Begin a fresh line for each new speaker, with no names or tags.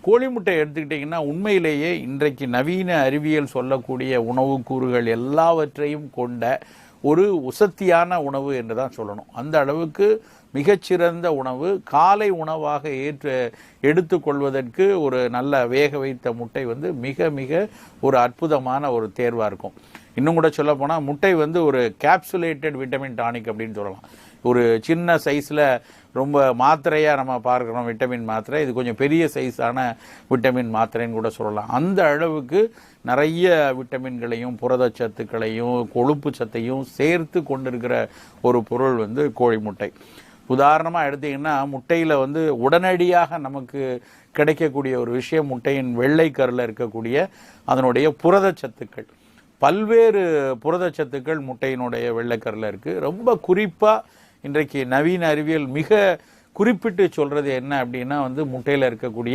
கோழி முட்டை எடுத்துக்கிட்டிங்கன்னா உண்மையிலேயே இன்றைக்கு நவீன அறிவியல் சொல்லக்கூடிய உணவு கூறுகள் எல்லாவற்றையும் கொண்ட ஒரு உசத்தியான உணவு என்று தான் சொல்லணும். அந்த அளவுக்கு மிகச்சிறந்த உணவு காலை உணவாக ஏற்று எடுத்துக்கொள்வதற்கு ஒரு நல்ல வேக வைத்த முட்டை வந்து மிக மிக ஒரு அற்புதமான ஒரு தேர்வாக இருக்கும். இன்னும் கூட சொல்ல போனால் முட்டை வந்து ஒரு கேப்சுலேட்டட் விட்டமின் டானிக் அப்படின்னு சொல்லலாம். ஒரு சின்ன சைஸில் ரொம்ப மாத்திரையாக நம்ம பார்க்குறோம் விட்டமின் மாத்திரை. இது கொஞ்சம் பெரிய சைஸான விட்டமின் மாத்திரைன்னு கூட சொல்லலாம். அந்த அளவுக்கு நிறைய விட்டமின்களையும் புரதச்சத்துக்களையும் கொழுப்பு சத்தையும் சேர்த்து கொண்டிருக்கிற ஒரு பொருள் வந்து கோழி முட்டை. உதாரணமாக எடுத்தீங்கன்னா முட்டையில் வந்து உடனடியாக நமக்கு கிடைக்கக்கூடிய ஒரு விஷயம் முட்டையின் வெள்ளை கரில் இருக்கக்கூடிய அதனுடைய புரதச்சத்துக்கள் பல்வேறு புரதச்சத்துக்கள் முட்டையினுடைய வெள்ளைக்கரில் இருக்குது ரொம்ப குறிப்பாக இன்றைக்கு நவீன அறிவியல் மிக குறிப்பிட்டு சொல்கிறது என்ன அப்படின்னா வந்து முட்டையில் இருக்கக்கூடிய